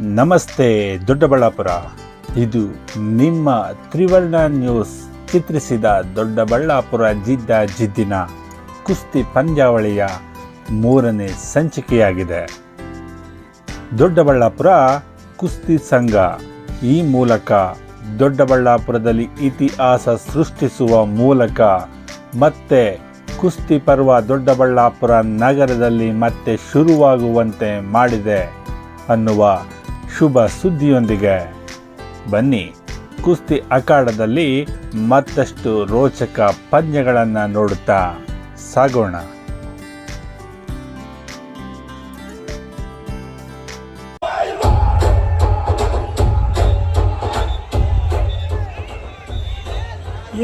ನಮಸ್ತೆ ದೊಡ್ಡಬಳ್ಳಾಪುರ. ಇದು ನಿಮ್ಮ ತ್ರಿವರ್ಣ ನ್ಯೂಸ್ ಚಿತ್ರಿಸಿದ ದೊಡ್ಡಬಳ್ಳಾಪುರ ಜಿದ್ದ ಜಿದ್ದಿನ ಕುಸ್ತಿ ಪಂದ್ಯಾವಳಿಯ ಮೂರನೇ ಸಂಚಿಕೆಯಾಗಿದೆ. ದೊಡ್ಡಬಳ್ಳಾಪುರ ಕುಸ್ತಿ ಸಂಘ ಈ ಮೂಲಕ ದೊಡ್ಡಬಳ್ಳಾಪುರದಲ್ಲಿ ಇತಿಹಾಸ ಸೃಷ್ಟಿಸುವ ಮೂಲಕ ಮತ್ತೆ ಕುಸ್ತಿ ಪರ್ವ ದೊಡ್ಡಬಳ್ಳಾಪುರ ನಗರದಲ್ಲಿ ಮತ್ತೆ ಶುರುವಾಗುವಂತೆ ಮಾಡಿದೆ ಅನ್ನುವ ಶುಭ ಸುದ್ದಿಯೊಂದಿಗೆ. ಬನ್ನಿ, ಕುಸ್ತಿ ಅಖಾಡದಲ್ಲಿ ಮತ್ತಷ್ಟು ರೋಚಕ ಪಂದ್ಯಗಳನ್ನು ನೋಡುತ್ತಾ ಸಾಗೋಣ.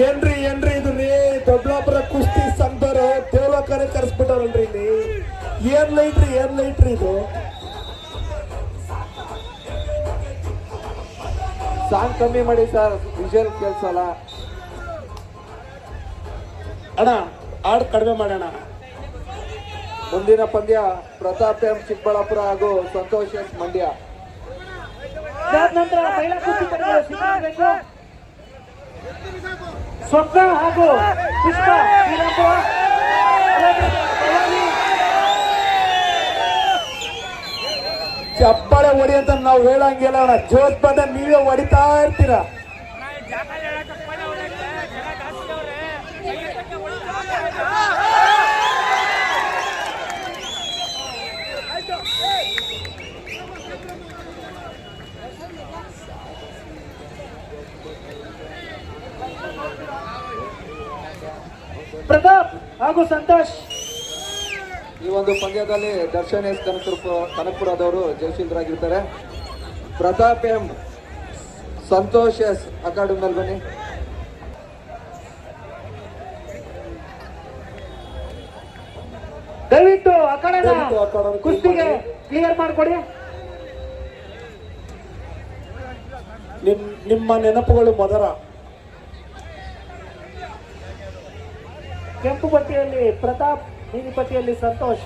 ಏನ್ರಿ ಏನ್ರಿ ಇದು ರೀ? ದೊಡ್ಡಾಪುರ ಕುಸ್ತಿ ಸಂಘರು ದೇವಕರೇ ಕರೆಸ್ಬಿಟ್ಟವ್ರಲ್ರಿ ಇಲ್ಲಿ. ಏನ್ ಲೈಟ್ರಿ ಏನ್ ಲೈಟ್ರಿ ಇದು? ಸಾಂಗ್ ಕಮ್ಮಿ ಮಾಡಿ ಸರ್ ವಿಷಯ ಕೇಳಿಸಲ್ಲ. ಅಣ್ಣ, ಹಾಡು ಕಡಿಮೆ ಮಾಡೋಣ. ಮುಂದಿನ ಪಂದ್ಯ ಪ್ರತಾಪ್ ಎಂ ಚಿಕ್ಕಬಳ್ಳಾಪುರ ಹಾಗೂ ಸಂತೋಷ್ ಎಸ್ ಮಂಡ್ಯ. ಸ್ವಪ್ನ ಹಾಗೂ ಪುಷ್ಪ ಚಪ್ಪಾಳೆ ಹೊಡಿ ಅಂತ ನಾವು ಹೇಳಂಗಿಲ್ಲ ಅಣ್ಣ. ಜೋತ್ ಬಂದ ನೀವೇ ಹೊಡಿತಾ ಇರ್ತೀರ. ಪ್ರತಾಪ್ ಹಾಗೂ ಸಂತೋಷ್. ಈ ಒಂದು ಪಂದ್ಯದಲ್ಲಿ ದರ್ಶನ್ ಎಸ್ ಕನಕಪುರ ಕನಕಪುರದವರು ಜಯಶೀಲರಾಗಿರ್ತಾರೆ. ಪ್ರತಾಪ್ ಎಂ ಸಂತೋಷ್ ಎಸ್ ಅಕಾಡೆಮಿಯಲ್ಲಿ ಬನ್ನಿ. ದಯವಿಟ್ಟು ಕುಸ್ತಿಗೆ ಕ್ಲಿಯರ್ ಮಾಡಿಕೊಡಿ. ನಿಮ್ ನಿಮ್ಮ ನೆನಪುಗಳು ಮೊದಲ ಕೆಂಪು ಪಟ್ಟಿಯಲ್ಲಿ ಪ್ರತಾಪ್ ನೀಲಿ ಪಟ್ಟಿಯಲ್ಲಿ ಸಂತೋಷ್.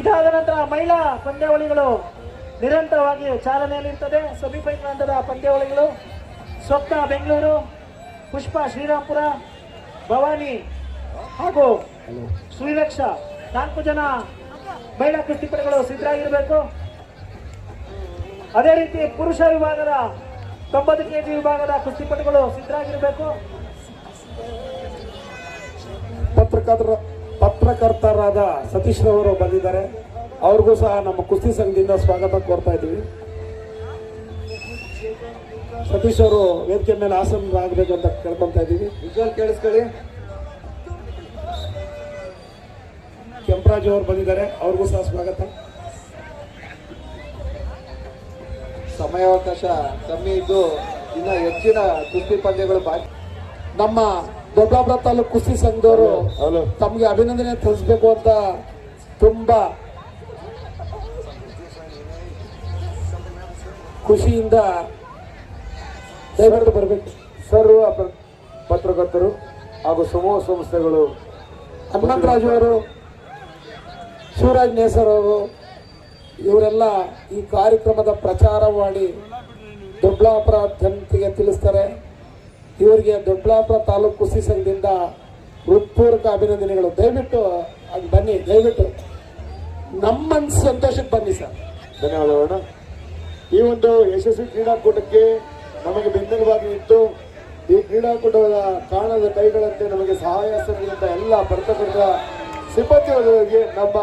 ಇದಾದ ನಂತರ ಮಹಿಳಾ ಪಂದ್ಯಾವಳಿಗಳು ನಿರಂತರವಾಗಿ ಚಾಲನೆಯಲ್ಲಿರ್ತದೆ ಸೆಮಿಫೈನಲ್ ಹಂತದ ಪಂದ್ಯಾವಳಿಗಳು. ಸ್ವಪ್ನ ಬೆಂಗಳೂರು, ಪುಷ್ಪ ಶ್ರೀರಾಮ್ಪುರ ಭವಾನಿ ಹಾಗೂ ಶ್ರೀರಕ್ಷ. ನಾಲ್ಕು ಜನ ಮಹಿಳಾ ಕುಸ್ತಿಪಟುಗಳು ಸಿದ್ಧರಾಗಿರಬೇಕು. ಅದೇ ರೀತಿ ಪುರುಷ ವಿಭಾಗದ ತೊಂಬತ್ತು ಕೆಜಿ ವಿಭಾಗದ ಕುಸ್ತಿಪಟುಗಳು ಸಿದ್ಧರಾಗಿರಬೇಕು. ಪತ್ರಕರ್ತರ ಪತ್ರಕರ್ತರಾದ ಸತೀಶ್ರವರು ಬಂದಿದ್ದಾರೆ. ಅವ್ರಿಗೂ ಸಹ ನಮ್ಮ ಕುಸ್ತಿ ಸಂಘದಿಂದ ಸ್ವಾಗತ ಕೋರ್ತಾ ಇದ್ದೀವಿ. ಸತೀಶ್ ಅವರು ವೇದಿಕೆ ಮೇಲೆ ಆಸನರಾಗಬೇಕು ಅಂತ ಕೇಳ್ಕೊಂತ ಇದ್ದೀವಿ. ವಿಜುವಲ್ ಕೇಳಿಸ್ಕೊಳ್ಳಿ. ಕೆಂಪರಾಜ್ ಅವರು ಬಂದಿದ್ದಾರೆ. ಅವ್ರಿಗೂ ಸಹ ಸ್ವಾಗತ. ಸಮಯಾವಕಾಶ ಕಮ್ಮಿ ಇದ್ದು ಇನ್ನ ಹೆಚ್ಚಿನ ಕುಸ್ತಿ ಪಂದ್ಯಗಳು ಬಾಕಿ. ನಮ್ಮ ದೊಡ್ಡಾಪುರ ತಾಲೂಕು ಕುಸ್ತಿ ಸಂಘದವರು ತಮಗೆ ಅಭಿನಂದನೆ ತಿಳಿಸ್ಬೇಕು ಅಂತ ತುಂಬಾ ಖುಷಿಯಿಂದ ದಯವಿಟ್ಟು ಬರಬೇಕು. ಸರ್ವ ಪತ್ರಕರ್ತರು ಹಾಗೂ ಸಮೂಹ ಸಂಸ್ಥೆಗಳು ಹನುಮಂತರಾಜು ಅವರು ಶಿವರಾಜ್ ನೇಸರ್ ಅವರು ಇವರೆಲ್ಲ ಈ ಕಾರ್ಯಕ್ರಮದ ಪ್ರಚಾರ ಮಾಡಿ ದೊಡ್ಡಾಪುರ ಜನತೆಗೆ ತಿಳಿಸ್ತಾರೆ. ಇವರಿಗೆ ದೊಡ್ಡಬಳ್ಳಾಪುರ ತಾಲೂಕು ಕುಸ್ತಿ ಸಂಘದಿಂದ ಹೃತ್ಪೂರ್ವಕ ಅಭಿನಂದನೆಗಳು. ದಯವಿಟ್ಟು ಅಲ್ಲಿ ಬನ್ನಿ, ದಯವಿಟ್ಟು. ನಮ್ಮ ಸಂತೋಷಕ್ಕೆ ಬನ್ನಿ ಸರ್. ಧನ್ಯವಾದಗಳು ಈ ಒಂದು ಯಶಸ್ವಿ ಕ್ರೀಡಾಕೂಟಕ್ಕೆ ನಮಗೆ ಬೆಂಬಲವಾಗಿ ನಿಂತು ಈ ಕ್ರೀಡಾಕೂಟದ ಕಾಣದ ಕೈಗಳಂತೆ ನಮಗೆ ಸಹಾಯ ಸಂಘದಿಂದ ಎಲ್ಲ ಪತ್ರಕರ್ತರ ಸಿಬ್ಬಂದಿಯವರಿಗೆ ನಮ್ಮ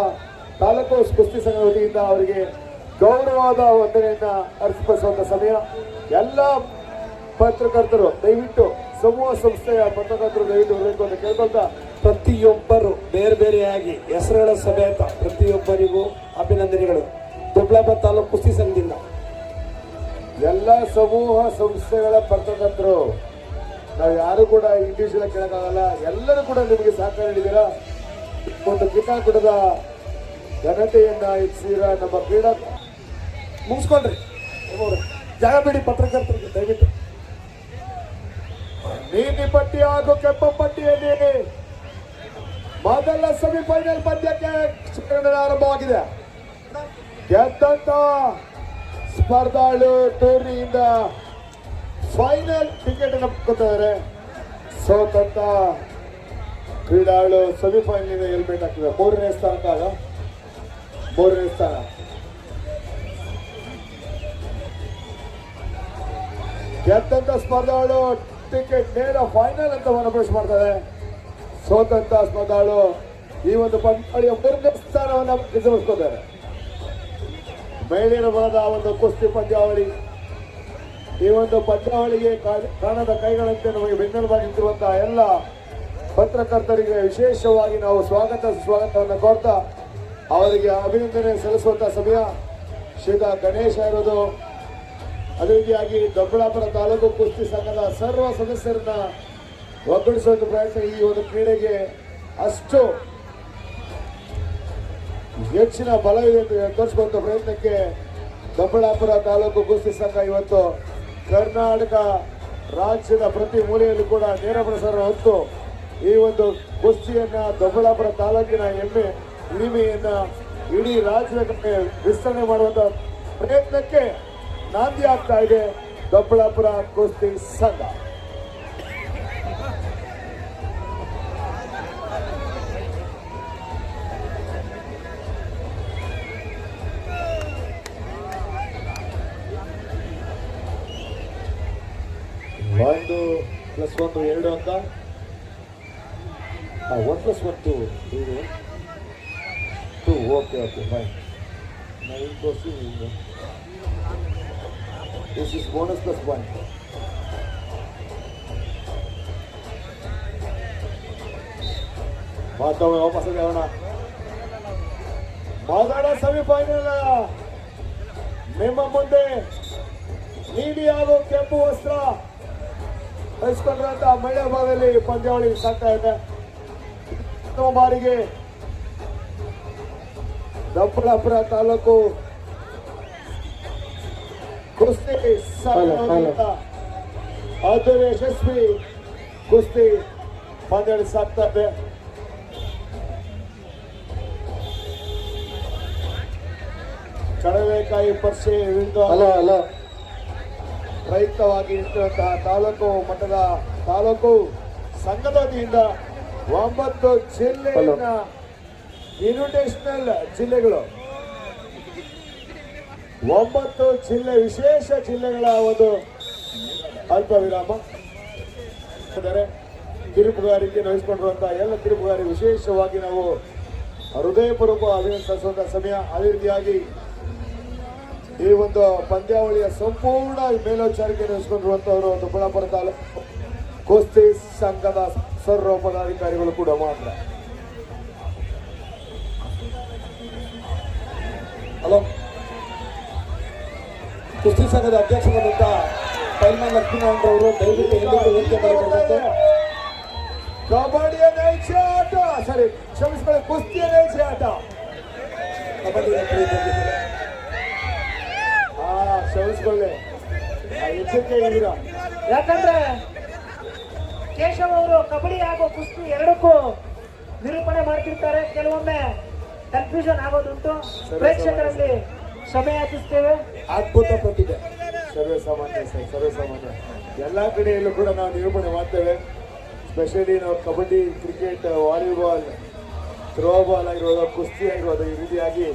ತಾಲೂಕು ಕುಸ್ತಿ ಸಂಘ ವತಿಯಿಂದ ಅವರಿಗೆ ಗೌರವವಾದ ವಂದನೆಯನ್ನು ಅರ್ಪಿಸುವಂತ ಸಮಯ. ಎಲ್ಲ ಪತ್ರಕರ್ತರು, ದಯವಿಟ್ಟು ಸಮೂಹ ಸಂಸ್ಥೆಯ ಪತ್ರಕರ್ತರು ದಯವಿಟ್ಟು ಬರಬೇಕು ಅಂತ ಕೇಳ್ಕೊಳ್ತಾ, ಪ್ರತಿಯೊಬ್ಬರು ಬೇರೆ ಬೇರೆಯಾಗಿ ಹೆಸರುಗಳ ಸಮೇತ ಪ್ರತಿಯೊಬ್ಬರಿಗೂ ಅಭಿನಂದನೆಗಳು. ದೊಡ್ಡಾಪುರ ತಾಲೂಕು ಕುಸ್ತಿ ಸಂಘದಿಂದ. ಎಲ್ಲ ಸಮೂಹ ಸಂಸ್ಥೆಗಳ ಪತ್ರಕರ್ತರು, ನಾವು ಯಾರು ಕೂಡ ಇಂಡಿವಿಜುವಲ್ ಕೇಳೋಕ್ಕಾಗಲ್ಲ, ಎಲ್ಲರೂ ಕೂಡ ನಿಮಗೆ ಸಹಕಾರ ನೀಡಿದ್ದೀರಾ? ಒಂದು ಕ್ರೀಡಾಕೂಟದ ಘನತೆಯನ್ನ ಹೆಚ್ಚಿರ ನಮ್ಮ ಕ್ರೀಡಾ ಮುಗಿಸ್ಕೊಳ್ರಿ. ಜಾಗ ಬಿಡಿ ಪತ್ರಕರ್ತರಿಗೆ, ದಯವಿಟ್ಟು. ನೀತಿ ಪಟ್ಟಿ ಹಾಗೂ ಕೆಂಪು ಪಟ್ಟಿಯಲ್ಲಿ ಮೊದಲ ಸೆಮಿಫೈನಲ್ ಪಂದ್ಯಕ್ಕೆ ಆರಂಭವಾಗಿದೆ. ಗೆದ್ದಂತ ಸ್ಪರ್ಧಾಳು ಟೂರ್ನಿಯಿಂದ ಫೈನಲ್ ಟಿಕೆಟ್ ಅನ್ನು ಸೋತಂತ ಕ್ರೀಡಾಳು ಸೆಮಿಫೈನಲ್ ಹೆಲ್ಮೆಟ್ ಹಾಕಿದೆ ಮೂರನೇ ಸ್ಥಾನಕ್ಕಾಗ ಮೂರನೇ ಸ್ಥಾನ. ಗೆದ್ದಂತ ಸ್ಪರ್ಧಾಳು ಟಿಕೆಟ್ ನೇರ ಫೈನಲ್ ಅಂತ ಪ್ರವೇಶ ಮಾಡ್ತಾರೆ. ಸೋತಂತ ಸ್ಪರ್ಧಾಳು ಈ ಒಂದು ಪಂದ್ಯಾಳಿಯ ಮೂರನೇ ಸ್ಥಾನವನ್ನು ಗೆದ್ದುಕೊಳ್ತಾರೆ ಮಹಿಳೆಯರ ಒಂದು ಕುಸ್ತಿ ಪಂದ್ಯಾವಳಿ. ಈ ಒಂದು ಪಂದ್ಯಾವಳಿಗೆ ಕಾಣದ ಕೈಗಳಂತೆ ನಮಗೆ ಬೆನ್ನೆಲುಬಾಗಿ ಎಲ್ಲ ಪತ್ರಕರ್ತರಿಗೆ ವಿಶೇಷವಾಗಿ ನಾವು ಸ್ವಾಗತ ಸ್ವಾಗತವನ್ನು ಕೋರ್ತಾ ಅವರಿಗೆ ಅಭಿನಂದನೆ ಸಲ್ಲಿಸುವಂತಹ ಸಮಯ. ಶ್ರೀತಾ ಗಣೇಶ ಇರೋದು. ಅದೇ ರೀತಿಯಾಗಿ ದೊಡ್ಡಬಳ್ಳಾಪುರ ತಾಲೂಕು ಕುಸ್ತಿ ಸಂಘದ ಸರ್ವ ಸದಸ್ಯರನ್ನ ಒಗ್ಗಡಿಸುವ ಪ್ರಯತ್ನ ಈ ಒಂದು ಕ್ರೀಡೆಗೆ ಅಷ್ಟು ಹೆಚ್ಚಿನ ಬಲವಿದೆ ಎಂದು ತೋರಿಸುವಂತ ಪ್ರಯತ್ನಕ್ಕೆ ದೊಡ್ಡಬಳ್ಳಾಪುರ ತಾಲೂಕು ಕುಸ್ತಿ ಸಂಘ ಇವತ್ತು ಕರ್ನಾಟಕ ರಾಜ್ಯದ ಪ್ರತಿ ಮೂಲೆಯಲ್ಲೂ ಕೂಡ ನೇರ ಪ್ರಸಾರ ಹೊತ್ತು ಈ ಒಂದು ಕುಸ್ತಿಯನ್ನ ದೊಡ್ಡಬಳ್ಳಾಪುರ ತಾಲೂಕಿನ ಹೆಮ್ಮೆ ಹಿರಿಮೆಯನ್ನ ಇಡೀ ರಾಜ್ಯದ ವಿಸ್ತರಣೆ ಮಾಡುವಂತ ಪ್ರಯತ್ನಕ್ಕೆ ನಾಂದಿ ಆಗ್ತಾ ಇದೆ. ದೊಡ್ಡಬಳ್ಳಾಪುರ ಕುಸ್ತಿ ಸಂಘ. ಒಂದು ಪ್ಲಸ್ ಒಂದು, ಎರಡು ಅಂತ. ಒನ್ ಪ್ಲಸ್ ಒನ್ ಟು ಇದು? Two okay okay bye nine plus is bonus plus one ಮಾತಾಡ ವಾಪಸ್ ಹೇಳೋಣ ಮಾತಾಡ ಸೆಮಿಫೈನಲ್ ನಿಮ್ಮ ಮುಂದೆ ನೀಡಿ ಹಾಗೂ ಕೆಂಪು ವಸ್ತ್ರ ಧರಿಸಿಕೊಂಡಿರುವಂತ ಮಹಿಳಾ ಭಾಗದಲ್ಲಿ ಪಂದ್ಯಾವಳಿ ಸಾಗ್ತಾ ಇದೆ. ಪ್ರಥಮ ಬಾರಿಗೆ ದೊಡ್ಡಬಳ್ಳಾಪುರ ತಾಲೂಕು ಕುಸ್ತಿ ಸಂಘದಿಂದ ಅದ್ದೂರಿ ಯಶಸ್ವಿ ಕುಸ್ತಿ ಪಂದ್ಯ ಸಾಗ್ತಾ ಇದೆ ಕಡಲೆಕಾಯಿ ವಿರುದ್ಧ ರೈತವಾಗಿ ನಿಂತಿರುವಂತಹ ತಾಲೂಕು ಮಟ್ಟದ ತಾಲೂಕು ಸಂಘದ ವತಿಯಿಂದ ಒಂಬತ್ತು ಜಿಲ್ಲೆಯ ಇನ್ವಿಟೇಷನಲ್ ಜಿಲ್ಲೆಗಳು ಒಂಬತ್ತು ಜಿಲ್ಲೆ, ವಿಶೇಷ ಜಿಲ್ಲೆಗಳ ಒಂದು ಅಲ್ಪ ವಿರಾಮ. ತಿರುಪುಗಾರಿಕೆ ವಹಿಸಿಕೊಂಡಿರುವಂತಹ ಎಲ್ಲ ತಿರುಪುಗಾರಿ ವಿಶೇಷವಾಗಿ ನಾವು ಹೃದಯಪೂರ್ವಕ ಅಭಿನಂದಿಸುವಂತಹ ಸಮಯ ಅದೇ ರೀತಿಯಾಗಿ ಈ ಒಂದು ಪಂದ್ಯಾವಳಿಯ ಸಂಪೂರ್ಣ ಮೇಲ್ವಿಚಾರಿಕೆ ಒಂದು ದೊಡ್ಡಬಳ್ಳಾಪುರ ತಾಲೂಕು. ಕುಸ್ತಿ ಸಂಘದ ಸರ್ವ ಪದಾಧಿಕಾರಿಗಳು ಕೂಡ ಮಾತ್ರ. ಹಲೋ? ಕುಸ್ತಿ ಸಂಘದ ಅಧ್ಯಕ್ಷರಾದಂತಹ ಪೈಲ್ಮ ಲಕ್ಷ್ಮೀನಾರಾಯಣ ಅವರು ದಯವಿಟ್ಟು ಎಲ್ಲಿಗೆ ಹೇಳಿಕೆ ಮಾಡಬೇಕು ಕಬಡ್ಡಿಯ ನೈಜ ಆಟ. ಸರಿ ಕ್ಷಮಿಸ್ಕೊಳ್ಳಿ ಕುಸ್ತಿಯ ನೈಜ ಆಟ. ಕಬಡ್ಡಿ. ಹಾ ಕ್ಷಮಿಸ್ಕೊಳ್ಳಿ. ಎಚ್ಚರಿಕೆ ಇದ್ದೀರಾ ಯಾಕಂದ್ರೆ ಕೇಶವ್ ಅವರು ಕಬಡ್ಡಿ ಹಾಗೂ ಕುಸ್ತಿ ಎರಡಕ್ಕೂ ನಿರೂಪಣೆ ಮಾಡ್ತಿರ್ತಾರೆ. ಕೆಲವೊಮ್ಮೆ ಕನ್ಫ್ಯೂಷನ್ ಆಗೋದುಂಟು. ಪ್ರೇಕ್ಷಕರಲ್ಲಿ ಕ್ಷಮೆ ಯಾಚಿಸ್ತೇವೆ ಅದ್ಭುತ ಪ್ರತಿಭೆ ಸರ್ವೇ ಸಾಮಾನ್ಯ ಸರ್, ಸರ್ವೇ ಸಾಮಾನ್ಯ. ಎಲ್ಲ ಕಡೆಯಲ್ಲೂ ಕೂಡ ನಾವು ನಿರೂಪಣೆ ಮಾಡ್ತೇವೆ. ಸ್ಪೆಷಲಿ ನಾವು ಕಬಡ್ಡಿ ಕ್ರಿಕೆಟ್ ವಾಲಿಬಾಲ್ ಥ್ರೋಬಾಲ್ ಆಗಿರ್ಬೋದು, ಕುಸ್ತಿ ಆಗಿರ್ಬೋದು, ಈ ರೀತಿಯಾಗಿ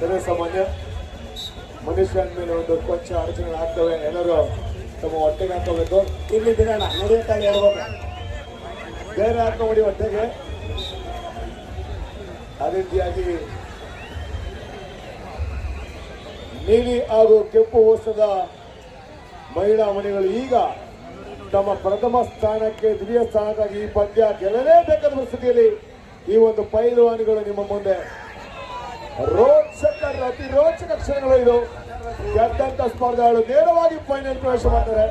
ಸರ್ವೇ ಸಾಮಾನ್ಯ. ಮನುಷ್ಯನ ಮೇಲೆ ಒಂದು ಕೊಂಚ ಅಡಚಣೆಗಳು ಆಗ್ತವೆ, ಎಲ್ಲರೂ ತಮ್ಮ ಹೊಟ್ಟೆಗೆ ಹಾಕೋಬೇಕು ಇಲ್ಲಿ ಬಿಡೋಣ ನಡೆಯುತ್ತಾಗಿ ಹೇಳ್ಬೇಕು. ಬೇರೆ ಹಾಕೋಬೇಡಿ ಹೊಟ್ಟೆಗೆ ಆ ರೀತಿಯಾಗಿ ನೀಲಿ ಹಾಗೂ ಕೆಂಪು ವಸ್ತ್ರದ ಮಹಿಳಾ ಮಣಿಗಳು ಈಗ ತಮ್ಮ ಪ್ರಥಮ ಸ್ಥಾನಕ್ಕೆ ದ್ವಿತೀಯ ಸ್ಥಾನಕ್ಕಾಗಿ ಈ ಪಂದ್ಯ ಗೆಲ್ಲಲೇಬೇಕಾದ ಪರಿಸ್ಥಿತಿಯಲ್ಲಿ ಈ ಒಂದು ಪೈಲುವಾನಿಗಳು ನಿಮ್ಮ ಮುಂದೆ. ರೋಚಕ ಅತಿ ರೋಚಕ ಕ್ಷಣಗಳು ಇದು. ಗೆದ್ದಂತ ಸ್ಪರ್ಧೆಗಳು ನೇರವಾಗಿ ಫೈನಲ್ ಪ್ರವೇಶ ಮಾಡ್ತಾರೆ.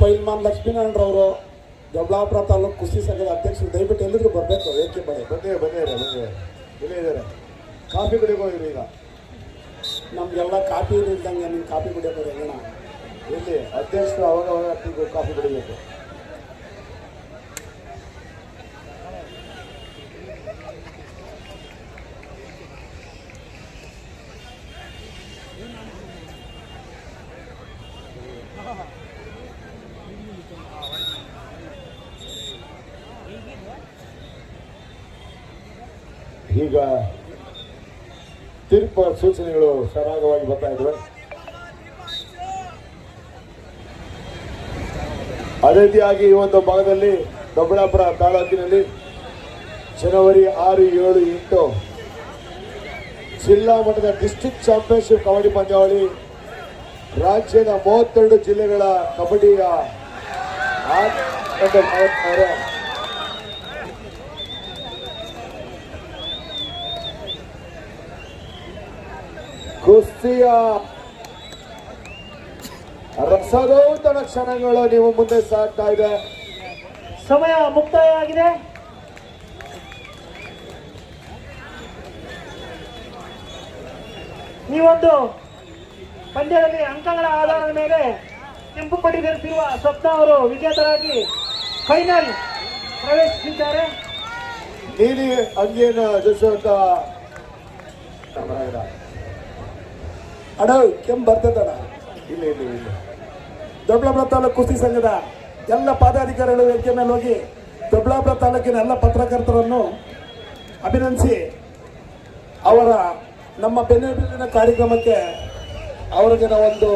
ಪೈಲ್ಮಾನ್ ಲಕ್ಷ್ಮೀನಾರಾಯಣರವರು. ದೊಡ್ಡಬಳ್ಳಾಪುರ ತಾಲೂಕು ಕುಸ್ತಿ ಸಂಘದ ಅಧ್ಯಕ್ಷರು ದಯವಿಟ್ಟು ಎಲ್ಲರೂ ಬರಬೇಕು ಏಕೆ ಬನ್ನಿ ಬಂದೇ ಬಂದೇ ಇದ್ದಾರೆ, ಬಂದೇ. ಇಲ್ಲೇ ಇದ್ದಾರೆ. ಕಾಫಿ ಕುಡಿಗೆ ಹೋಗಿರು ಈಗ? ನಮಗೆಲ್ಲ ಕಾಫಿ ಇಲ್ದಂಗೆ ನಿಮ್ಗೆ ಕಾಫಿ ಕುಡಿಯೋದು ಹೆಂಗಣ ಇಲ್ಲಿ ಅಧ್ಯಕ್ಷರು ಅವಾಗ ಅವಾಗ ಕಾಫಿ ಕುಡಿಬೇಕು. ಈಗ ತೀರ್ಪ ಸೂಚನೆಗಳು ಸರಾಗವಾಗಿ ಬರ್ತಾ ಇದ್ದಾವೆ ಅದೇ ರೀತಿಯಾಗಿ ಈ ಒಂದು ಭಾಗದಲ್ಲಿ ದೊಡ್ಡಬಳ್ಳಾಪುರ ತಾಲೂಕಿನಲ್ಲಿ ಜನವರಿ ಆರು, ಏಳು, ಎಂಟು ಜಿಲ್ಲಾ ಮಟ್ಟದ ಡಿಸ್ಟ್ರಿಕ್ಟ್ ಚಾಂಪಿಯನ್ಶಿಪ್ ಕಬಡ್ಡಿ ಪಂದ್ಯಾವಳಿ ರಾಜ್ಯದ ಮೂವತ್ತೆರಡು ಜಿಲ್ಲೆಗಳ ಕಬಡ್ಡಿಯ ಆಟ ಒಂದು ಮಾಡ್ತಾರೆ. ಕುಸ್ತಿಯ ರಸದೌತಣ ಕ್ಷಣಗಳು ನೀವು ಮುಂದೆ ಸಾಗ್ತಾ ಇದೆ. ಸಮಯ ಮುಕ್ತಾಯ ಆಗಿದೆ. ಒಂದು ಪಂದ್ಯದಲ್ಲಿ ಅಂಕಗಳ ಆಧಾರದ ಮೇಲೆ ಕೆಂಪು ಪಟ್ಟಿ ಧರಿಸಿರುವ ಸ್ವಪ್ನ ಅವರು ವಿಜೇತರಾಗಿ ಫೈನಲ್ ಪ್ರವೇಶಿಸಿದ್ದಾರೆ. ನೀಲಿ ಅಂಗಿಯನ್ನು ಧರಿಸುವಂತ ಅಡ, ಕೆಂಪ್ ಬರ್ತದಣ ಇಲ್ಲ ಇಲ್ಲ ಇಲ್ಲ. ತಾಲೂಕು ಕುಸ್ತಿ ಸಂಘದ ಎಲ್ಲ ಪದಾಧಿಕಾರಿಗಳು ವೇದಿಕೆ ಮೇಲೆ ಹೋಗಿ ದೊಡ್ಡಬಳ್ಳಾಪುರ ತಾಲೂಕಿನ ಎಲ್ಲ ಪತ್ರಕರ್ತರನ್ನು ಅಭಿನಂದಿಸಿ ಅವರ ನಮ್ಮ ಬೆನ್ನೆಲುಬಿನ ಕಾರ್ಯಕ್ರಮಕ್ಕೆ ಅವರಿಗೆ ನಾವೊಂದು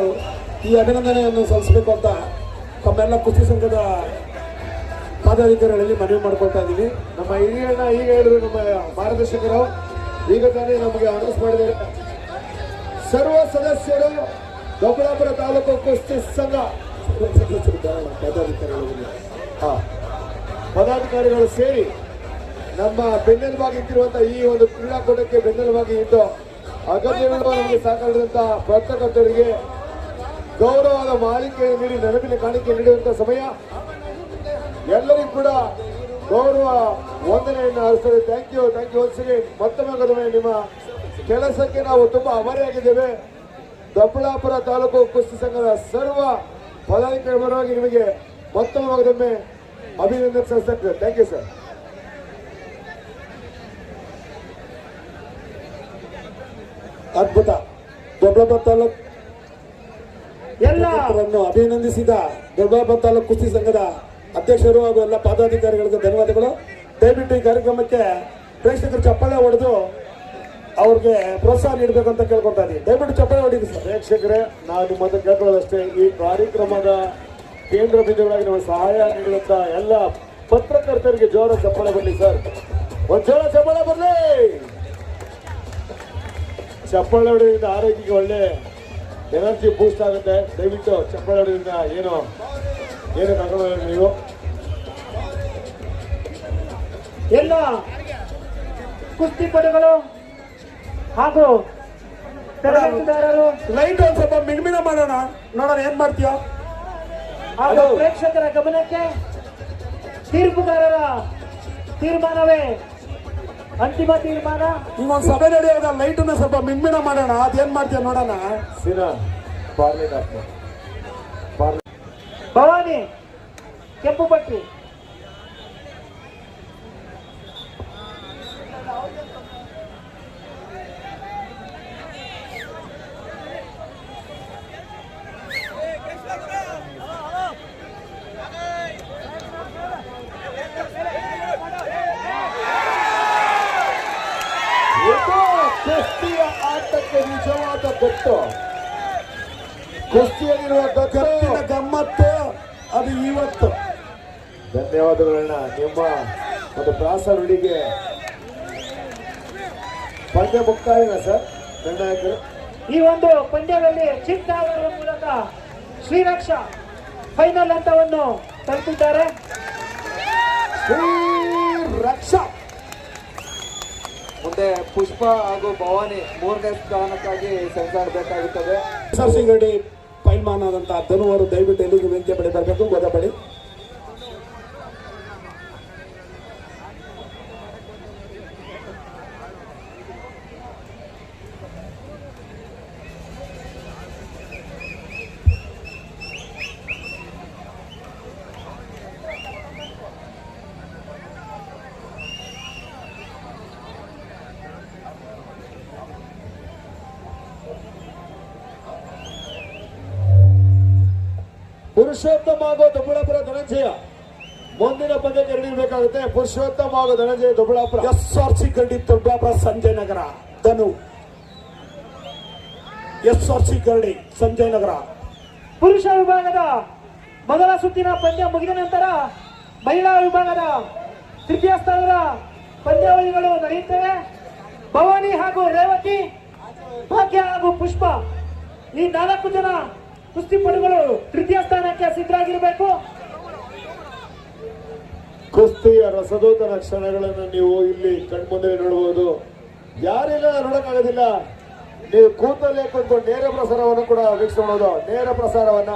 ಈ ಅಭಿನಂದನೆಯನ್ನು ಸಲ್ಲಿಸಬೇಕು ಅಂತ ತಮ್ಮೆಲ್ಲ ಕುಸ್ತಿ ಸಂಘದ ಪದಾಧಿಕಾರಿಗಳಲ್ಲಿ ಮನವಿ ಮಾಡ್ಕೊಳ್ತಾ ಇದ್ದೀವಿ. ನಮ್ಮ ಹಿರಿಯಣ್ಣ ಈಗ ಹೇಳಿದ್ರು ನಮ್ಮ ಮಾರ್ಗದರ್ಶಕರು. ಈಗ ತಾನೇ ನಮಗೆ ಅನೌನ್ಸ್ ಮಾಡಿದ್ದಾರೆ. ಸರ್ವ ಸದಸ್ಯರು ದೊಡ್ಡಾಪುರ ತಾಲೂಕು ಕುಸ್ತಿ ಸಂಘ. ಪದಾಧಿಕಾರಿಗಳು. ಪದಾಧಿಕಾರಿಗಳು ಸೇರಿ ನಮ್ಮ ಬೆನ್ನೆಲುಬಾಗಿ ಇಟ್ಟಿರುವಂತಹ ಈ ಒಂದು ಕ್ರೀಡಾಕೂಟಕ್ಕೆ ಬೆನ್ನೆಲುಬಾಗಿ ಇದ್ದು ಅಗತ್ಯವಿರುವ ನಮಗೆ ಸಹಕರಿಸಿದಂತ ಪತ್ರಕರ್ತರಿಗೆ ಗೌರವದ ಮಾಲಿಕೆ ನೀಡಿ ನೆನಪಿನ ಕಾಣಿಕೆ ನೀಡುವಂತಹ ಸಮಯ. ಎಲ್ಲರಿಗೂ ಕೂಡ ಗೌರವ ವಂದನೆಯನ್ನು ಹರಿಸ್ತದೆ thank you thank you once ಮತ್ತೊಮ್ಮೆ ಮತ್ತೊಮ್ಮೆ ನಿಮ್ಮ ಕೆಲಸಕ್ಕೆ ನಾವು ತುಂಬಾ ಅಮರಿಯಾಗಿದ್ದೇವೆ ದೊಡ್ಡಬಳ್ಳಾಪುರ ತಾಲೂಕು ಕುಸ್ತಿ ಸಂಘದ ಸರ್ವ ಪದಾಧಿಕಾರಿ ಪರವಾಗಿ ನಿಮಗೆ ಮತ್ತೊಮ್ಮೆ ಅಭಿನಂದನೆ ಸಲ್ಲಿಸುತ್ತೆ ಥ್ಯಾಂಕ್ ಯು ಸರ್ ಅದ್ಭುತ. ದೊಡ್ಡಬಳ್ಳಾಪುರ ತಾಲೂಕ್ ಎಲ್ಲರನ್ನು ಅಭಿನಂದಿಸಿದ ದೊಡ್ಡಬಳ್ಳಾಪುರ ತಾಲೂಕು ಕುಸ್ತಿ ಸಂಘದ ಅಧ್ಯಕ್ಷರು ಹಾಗೂ ಎಲ್ಲ ಪದಾಧಿಕಾರಿಗಳಿಗೆ ಧನ್ಯವಾದಗಳು. ದಯವಿಟ್ಟು ಈ ಕಾರ್ಯಕ್ರಮಕ್ಕೆ ಪ್ರೇಕ್ಷಕರು ಚಪ್ಪಾಳೆ ಹೊಡೆದು ಅವ್ರಿಗೆ ಪ್ರೋತ್ಸಾಹ ನೀಡಬೇಕು ಅಂತ ಕೇಳ್ಕೊತಾ ಇದ್ದೀನಿ ದಯವಿಟ್ಟು ಚಪ್ಪಲಿ ಹೊಡಿರಿ ಸರ್. ಪ್ರೇಕ್ಷಕರೇ ನಾನು ನಿಮ್ಮ ಹತ್ರ ಕೇಳ್ಕೊಳ್ಳೋದಷ್ಟೇ ಈ ಕಾರ್ಯಕ್ರಮದ ಕೇಂದ್ರ ಬಿಂದುಗಳಾಗಿ ನಮಗೆ ಸಹಾಯ ನೀಡುವಂತ ಎಲ್ಲ ಪತ್ರಕರ್ತರಿಗೆ ಜೋರ ಚಪ್ಪಳೆ ಬರಲಿ ಸರ್. ಒಂದ್ ಜೋರ ಚಪ್ಪಳೆ ಬರಲಿ ಚಪ್ಪಳೆ ಹೊಡೆಯೋದ್ರಿಂದ ಆರೋಗ್ಯಕ್ಕೆ ಒಳ್ಳೆ ಎನರ್ಜಿ ಬೂಸ್ಟ್ ಆಗುತ್ತೆ. ದಯವಿಟ್ಟು ಚಪ್ಪಳೆ ಹೊಡೆಯೋದ್ರಿಂದ ಏನು ಏನು ಕಾರ್ಯಕ್ರಮ ನೀವು? ಎಲ್ಲ ಕುಸ್ತಿಪಟುಗಳು ಹಾಗೂ ತರಬೇತುದಾರರು ಲೈಟ್ ಒಂದ್ ಸ್ವಲ್ಪ ಮಿಣ್ಮಿಣ ಮಾಡೋಣ. ನೋಡೋಣ ಏನ್ ಮಾಡ್ತೀಯೋ. ಹಾಗೂ ಪ್ರೇಕ್ಷಕರ ಗಮನಕ್ಕೆ ತೀರ್ಪುಗಾರರ ತೀರ್ಮಾನವೇ ಅಂತಿಮ ತೀರ್ಮಾನ. ನೀವು ಒಂದ್ ಸಭೆ ನಡೆಯುವಾಗ ಲೈಟ್ ಸ್ವಲ್ಪ ಮಿಣ್ಮಿಣ ಮಾಡೋಣ. ಅದೇನ್ ಮಾಡ್ತೀಯ ನೋಡೋಣ. ಸಿನ ಬಾರ್ಲಿ ಡಾಕ್ಟರ್. ಭವಾನಿ ಕೆಂಪು ಪಟ್ಟಿ ಇದು ಕುಸ್ತಿಯ ಆಟಕ್ಕೆ ನಿಜವಾದ ಗೊತ್ತು ಕುಸ್ತಿಯಲ್ಲಿರುವ ಗಟ್ಟಿನ ಗಮ್ಮತ್ತು. ಅದು ಇವತ್ತು. ಧನ್ಯವಾದಗಳನ್ನ ನಿಮ್ಮ ಒಂದು ಪ್ರಾಸ ನುಡಿಗೆ ಪಂದ್ಯ ಮುಕ್ತಾಯನ ಸರ್ ನಿರ್ಣಾಯಕರು? ಈ ಒಂದು ಪಂದ್ಯದಲ್ಲಿ ಚಿಕ್ಕ ಅವರ ಮೂಲಕ ಶ್ರೀರಕ್ಷ ಫೈನಲ್ ಹಂತವನ್ನು ತಲುಪಿದ್ದಾರೆ. ಮುಂದೆ ಪುಷ್ಪ ಹಾಗೂ ಭವಾನಿ ಮೂರನೇ ಸ್ಥಾನಕ್ಕಾಗಿ ಸೆಣಸಾಡಬೇಕಾಗುತ್ತದೆ. ಸಿಂಗಡಿ ಪೈಲ್ಮಾನ್ ಆದಂತಹ ಧನುವರು ದಯವಿಟ್ಟು ಎಲ್ಲಿಗೂ ವೇದಿಕೆ ಬಳಿ ಬರಬೇಕು? ಗೋದಬಡಿ ಪುರುಷೋತ್ತಮ ಹಾಗೂ ದೊಬ್ಬಳಾಪುರ ಧನಂಜಯ. ಮುಂದಿನ ಪಂದ್ಯಕ್ಕೆ ನಡೆಯಬೇಕಾಗುತ್ತೆ ಪುರುಷೋತ್ತಮ ಹಾಗೂ Dhananjaya Dobbalapura S R C ಗಡಿ Doddapura Sanjay Nagar. Dhanu. S R C ಗರಡಿ ಸಂಜಯ್ ನಗರ. ಪುರುಷ ವಿಭಾಗದ ಮೊದಲ ಸುತ್ತಿನ ಪಂದ್ಯ ಮುಗಿದ ನಂತರ ಮಹಿಳಾ ವಿಭಾಗದ ತೃತೀಯ ಸ್ಥಾನದ ಪಂದ್ಯಾವಳಿಗಳು ನಡೆಯುತ್ತವೆ. ಭವಾನಿ ಹಾಗೂ ರೇವತಿ ಭಾಗ್ಯ ಹಾಗೂ ಪುಷ್ಪ. ಈ ನಾಲ್ಕು ಜನ ಕುಸ್ತಿಪಟುಗಳು ತೃತೀಯ ಸ್ಥಾನಕ್ಕೆ ಸಿದ್ಧರಾಗಿರಬೇಕು. ಕುಸ್ತಿಯ ರಸದೂತನ ಕ್ಷಣಗಳನ್ನು ನೀವು ಇಲ್ಲಿ ಕಣ್ಮುಂದೆ ನೋಡಬಹುದು. ಯಾರಿಲ್ಲ, ನೋಡಕ್ಕಾಗೋದಿಲ್ಲ. ನೀವು ಕೂತಲ್ಲೇ ಕೂತ್ಕೊಂಡು ನೇರ ಪ್ರಸಾರವನ್ನು ಕೂಡ ವೀಕ್ಷಿಸಬಹುದು. ನೇರ ಪ್ರಸಾರವನ್ನ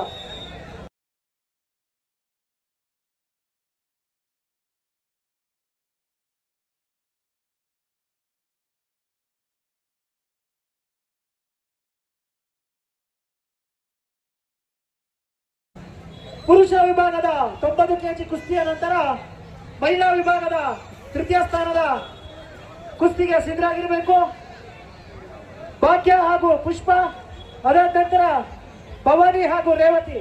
ಪುರುಷ ವಿಭಾಗದ ತೊಂಬತ್ತು ಕೆಜಿ ಕುಸ್ತಿಯ ನಂತರ ಮಹಿಳಾ ವಿಭಾಗದ ತೃತೀಯ ಸ್ಥಾನದ ಕುಸ್ತಿಗೆ ಸಿದ್ಧರಾಗಿರಬೇಕು. ಭಾಗ್ಯ ಹಾಗೂ ಪುಷ್ಪ ಅದಾದ ನಂತರ ಭವಾನಿ ಹಾಗೂ ರೇವತಿ.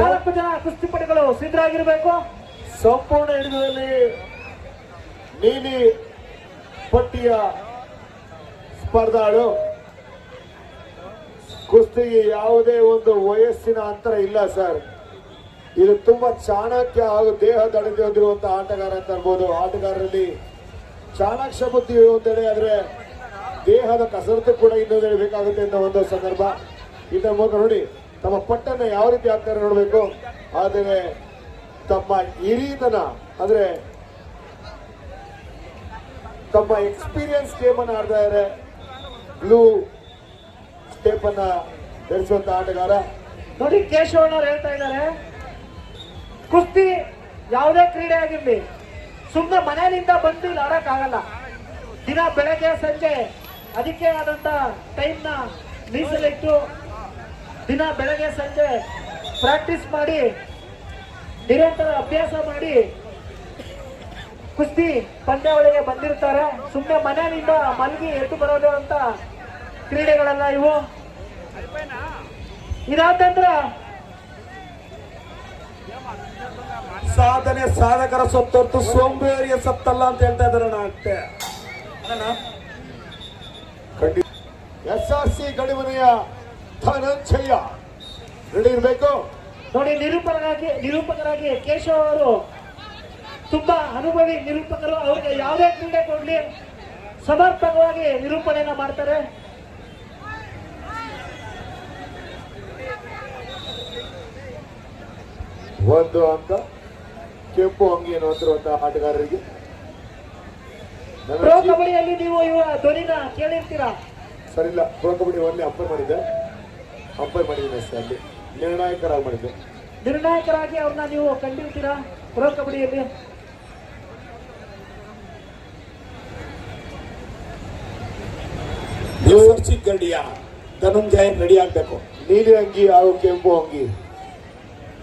ನಾಲ್ಕು ಜನ ಕುಸ್ತಿಪಟುಗಳು ಸಿದ್ಧರಾಗಿರಬೇಕು. ಸಂಪೂರ್ಣ ಹಿಡಿದಲ್ಲಿ ನೀಲಿ ಪಟ್ಟಿಯ ಸ್ಪರ್ಧಾಳು. ಕುಸ್ತಿಗೆ ಯಾವುದೇ ಒಂದು ವಯಸ್ಸಿನ ಅಂತರ ಇಲ್ಲ, ಸರ್. ಇದು ತುಂಬಾ ಚಾಣಕ್ಯ ಹಾಗೂ ದೇಹ ದಡದಿ ಹೊಂದಿರುವಂತಹ ಆಟಗಾರ ಅಂತ ಅನ್ಬೋದು ಆಟಗಾರರಲ್ಲಿ ಚಾಣಾಕ್ಷ ಬುದ್ಧಿ ಇರುವಂತೇಳಿ ಆದ್ರೆ ದೇಹದ ಕಸರತ್ತು ಕೂಡ ಇನ್ನೂ ಹೇಳಬೇಕಾಗುತ್ತೆ ಅಂತ ಒಂದು ಸಂದರ್ಭ. ಇದರ ಮೂಲಕ ನೋಡಿ, ತಮ್ಮ ಪಟ್ಟನ್ನ ಯಾವ ರೀತಿ ಆಗ್ತಾರೆ ನೋಡಬೇಕು. ಆದರೆ ತಮ್ಮ ಹಿರಿತನ, ಅಂದ್ರೆ ತಮ್ಮ ಎಕ್ಸ್ಪೀರಿಯನ್ಸ್ ಗೇಮ್ ಅನ್ನ ಆಡ್ತಾ ಇದ್ದಾರೆ. ಬ್ಲೂ ಟೇಪ್ ಅನ್ನ ಧರಿಸುವಂತ ಆಟಗಾರ. ನೋಡಿ ಕೇಶವಣ್ಣ ಹೇಳ್ತಾ ಇದ್ದಾರೆ, ಕುಸ್ತಿ ಯಾವುದೇ ಕ್ರೀಡೆ ಆಗಿರ್ಲಿ ಸುಮ್ಮನೆ ಮನೆಯಿಂದ ಬಂದು ಇಲ್ಲಿ ಆಗಲ್ಲ ದಿನ ಬೆಳಗ್ಗೆ, ಸಂಜೆ ಅದಕ್ಕೆ ಆದಂತ ಟೈಮ್ನ ಮೀಸಲಿಟ್ಟು ದಿನ ಬೆಳಗ್ಗೆ, ಸಂಜೆ ಪ್ರಾಕ್ಟೀಸ್ ಮಾಡಿ, ನಿರಂತರ ಅಭ್ಯಾಸ ಮಾಡಿ ಕುಸ್ತಿ ಪಂದ್ಯಾವಳಿಗೆ ಬಂದಿರ್ತಾರೆ. ಸುಮ್ಮನೆ ಮನೆಯಿಂದ ಮಲಗಿ ಎದ್ದು ಬರೋದು ಅಂತ ಕ್ರೀಡೆಗಳೆಲ್ಲ ಇವು. ಇದಾದ ನಂತರ ಸಾಧನೆ ಸಾಧಕರ ಸತ್ತೊತ್ತು ಸೋಂಬೇರಿಯ ಸತ್ತಲ್ಲ ಅಂತ ಹೇಳ್ತಾ ಇದ್ದಾರೆ ನಾ ಅಷ್ಟೇ. ಎಸ್ ಆರ್ ಸಿ ಗಡಿಮನೆಯ ಧನಂಜಯ. ರೆಡಿ ಇರಬೇಕು? ನೋಡಿ ನಿರೂಪಕರಾಗಿ ನಿರೂಪಕರಾಗಿ ಕೇಶವ ಅವರು ತುಂಬಾ ಅನುಭವಿ ನಿರೂಪಕರು. ಅವ್ರಿಗೆ ಯಾವುದೇ ಕ್ರೀಡೆ ಕೊಡ್ಲಿ ಸಮರ್ಪಕವಾಗಿ ನಿರೂಪಣೆಯನ್ನ ಮಾಡ್ತಾರೆ. ಒಂದು ಅಂತ. ಕೆಂಪು ಅಂಗಿ ಹೊಂದಿರುವಂತಹ ಆಟಗಾರರಿಗೆ. ಪ್ರೋ ಕಬಡ್ಡಿಯಲ್ಲಿ ನೀವು ಧ್ವನಿನ ಕೇಳಿರ್ತೀರಾ? ಸರಿಲ್ಲ ಪ್ರೋ ಕಬಡ್ಡಿ ಒಳ್ಳೆ ಅಂಪೈರ್ ಮಾಡಿದ್ದೆ. ಅಂಪೈರ್ ಮಾಡಿದ್ದೀನಿ ಸರ್ ಅಲ್ಲಿ. ನಿರ್ಣಾಯಕರಾಗಿ ಮಾಡಿದ್ದೆ. ನಿರ್ಣಾಯಕರಾಗಿ ಅವ್ರನ್ನ ನೀವು ಕಂಡಿರ್ತೀರಾ ಪ್ರೋ ಕಬಡ್ಡಿಯಲ್ಲಿ? ಗಡಿಯ ಧನಂಜಯ ರೆಡಿ ಆಗ್ಬೇಕು. ನೀಲಿ ಅಂಗಿ ಹಾಗೂ ಕೆಂಪು ಅಂಗಿ.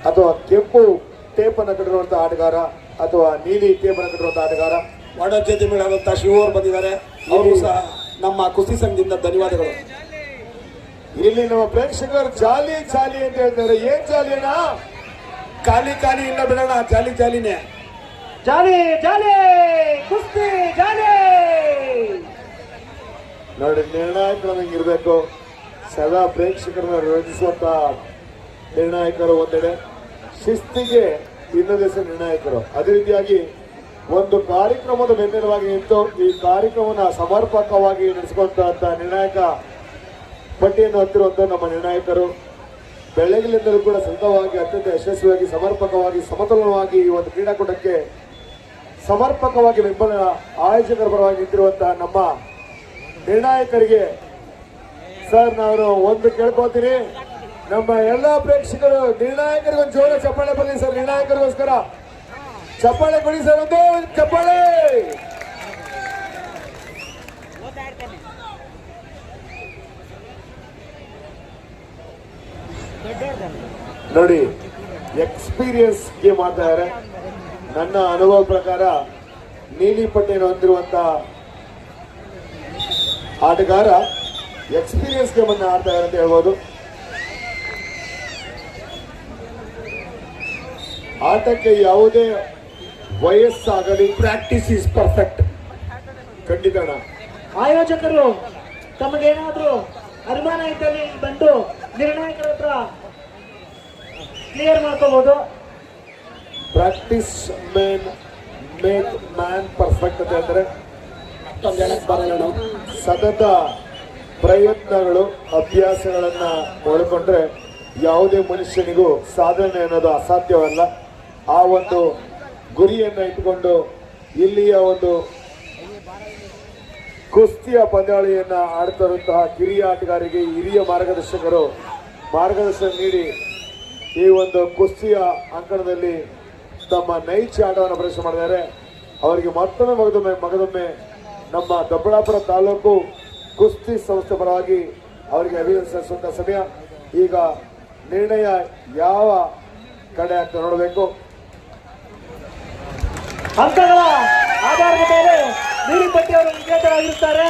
ಅಥವಾ ಕೆಂಪು ಟೇಪನ್ನು ಕಟ್ಟಿರುವಂಥ ಆಟಗಾರ ಅಥವಾ ನೀಲಿ ಟೇಪನ್ನು ಕಟ್ಟಿರುವಂಥ ಆಟಗಾರ ವಾಣಿಜ್ಯ ಜೊತೆ ಮೇಳಾದಂಥ ಅವರು ಬಂದಿದ್ದಾರೆ. ಅವರು ಸಹ ನಮ್ಮ ಕುಸ್ತಿ ಸಂಘದಿಂದ ಧನ್ಯವಾದಗಳು. ಇಲ್ಲಿ ನಮ್ಮ ಪ್ರೇಕ್ಷಕರು ಜಾಲಿ ಜಾಲಿ ಅಂತ ಹೇಳ್ತಾರೆ. ಏನ್ ಜಾಲಿನ ಖಾಲಿ ಖಾಲಿ ಇಲ್ಲ ಬಿಡೋಣ ಜಾಲಿ ಜಾಲಿನೇ. ಜಾಲಿ ಜಾಲಿ ಕುಸ್ತಿ ಜಾಲಿ. ನೋಡಿ ನಿರ್ಣಾಯಕರು ಇರಬೇಕು. ಸದಾ ಪ್ರೇಕ್ಷಕರನ್ನ ರಂಜಿಸುವಂತ ನಿರ್ಣಾಯಕರು ಒಂದೆಡೆ. ಶಿಸ್ತಿಗೆ ಇನ್ನು ದೇಶ ನಿರ್ಣಾಯಕರು. ಅದೇ ರೀತಿಯಾಗಿ ಒಂದು ಕಾರ್ಯಕ್ರಮದ ಬೆನ್ನೆಲುವಾಗಿ ನಿಂತು ಈ ಕಾರ್ಯಕ್ರಮನ ಸಮರ್ಪಕವಾಗಿ ನಡೆಸಿಕೊಂಡಂತ ನಿರ್ಣಾಯಕ ಪಟ್ಟಿಯನ್ನು ಹೊತ್ತಿರುವಂತ ನಮ್ಮ ನಿರ್ಣಾಯಕರು ಬೆಳಗಿನಿಂದಲೂ ಕೂಡ ಸಂತವಾಗಿ ಅತ್ಯಂತ ಯಶಸ್ವಿಯಾಗಿ, ಸಮರ್ಪಕವಾಗಿ, ಸಮತೋಲನವಾಗಿ ಈ ಒಂದು ಕ್ರೀಡಾಕೂಟಕ್ಕೆ ಸಮರ್ಪಕವಾಗಿ ಬೆಂಬಲ ಆಯೋಜಕರ ಪರವಾಗಿ ನಿಂತಿರುವಂತಹ ನಮ್ಮ ನಿರ್ಣಾಯಕರಿಗೆ, ಸರ್, ನಾನು ಒಂದು ಕೇಳ್ಕೊತೀನಿ ನಮ್ಮ ಎಲ್ಲ ಪ್ರೇಕ್ಷಕರು, ನಿರ್ಣಾಯಕರಿಗೆ ಒಂದು ಜೋರ ಚಪ್ಪಾಳೆ ಬನ್ನಿ ಸರ್, ನಿರ್ಣಾಯಕರಿಗೋಸ್ಕರ. ಚಪ್ಪಾಳೆ ಕೊಡಿ ಸರ್, ಒಂದು ಚಪ್ಪಾಳೆ! ನೋಡಿ ಎಕ್ಸ್ಪೀರಿಯನ್ಸ್ ಗೇಮ್ ಆಡ್ತಾ ಇದ್ದಾರೆ. ನನ್ನ ಅನುಭವ ಪ್ರಕಾರ, ನೀಲಿ ಪಟ್ಟಿಯನ್ನು ಹೊಂದಿರುವಂತ ಆಟಗಾರ ಎಕ್ಸ್ಪೀರಿಯನ್ಸ್ ಗೇಮ್ ಅನ್ನು ಆಡ್ತಾ ಇದ್ದಾರೆ ಅಂತ ಹೇಳ್ಬೋದು. ಆಟಕ್ಕೆ ಯಾವುದೇ ವಯಸ್ಸಾಗಲಿ ಪ್ರಾಕ್ಟೀಸ್ ಇಸ್ ಪರ್ಫೆಕ್ಟ್ ಖಂಡಿತ. ಆಯೋಜಕರು ತಮಗೇನಾದ್ರೂ ಅನುಮಾನ ಇದ್ದಲ್ಲಿ ಬಂದು ನಿರ್ಣಾಯಕರ ಹತ್ರ ಕ್ಲಿಯರ್ ಮಾಡ್ಕೋಬಹುದು practice main make man perfect ಅಂತ ಹೇಳಿದ್ರೆ ಸತತ ಪ್ರಯತ್ನಗಳು ಅಭ್ಯಾಸಗಳನ್ನ ಒಳಗೊಂಡ್ರೆ ಯಾವುದೇ ಮನುಷ್ಯನಿಗೂ ಸಾಧನೆ ಅನ್ನೋದು ಅಸಾಧ್ಯವಲ್ಲ. ಆ ಒಂದು ಗುರಿಯನ್ನ ಇಟ್ಕೊಂಡು ಇಲ್ಲಿಯ ಒಂದು ಕುಸ್ತಿಯ ಪಂದ್ಯಾವಳಿಯನ್ನ ಆಡ್ತಿರುವಂತಹ ಕಿರಿಯ ಆಟಗಾರಿಗೆ ಹಿರಿಯ ಮಾರ್ಗದರ್ಶಕರು ಮಾರ್ಗದರ್ಶನ ನೀಡಿ ಈ ಒಂದು ಕುಸ್ತಿಯ ಅಂಕಣದಲ್ಲಿ ತಮ್ಮ ನೈಚ ಆಟವನ್ನು ಪ್ರದರ್ಶನ ಮಾಡಿದ್ದಾರೆ. ಅವರಿಗೆ ಮತ್ತೊಮ್ಮೆ ಮಗದೊಮ್ಮೆ ಮಗದೊಮ್ಮೆ ನಮ್ಮ ದೊಡ್ಡಬಳ್ಳಾಪುರ ತಾಲೂಕು ಕುಸ್ತಿ ಸಂಸ್ಥೆ ಪರವಾಗಿ ಅವರಿಗೆ ಅಭಿನಂದಿಸುವಂತಹ ಸಮಯ. ಈಗ ನಿರ್ಣಯ ಯಾವ ಕಡೆ ಅಂತ ನೋಡಬೇಕು. ಅಂಕಗಳ ಆಧಾರದ ಮೇಲೆ ನೀರಿಪಟ್ಟಿ ಅವರು ವಿಜೇತರಾಗಿರುತ್ತಾರೆ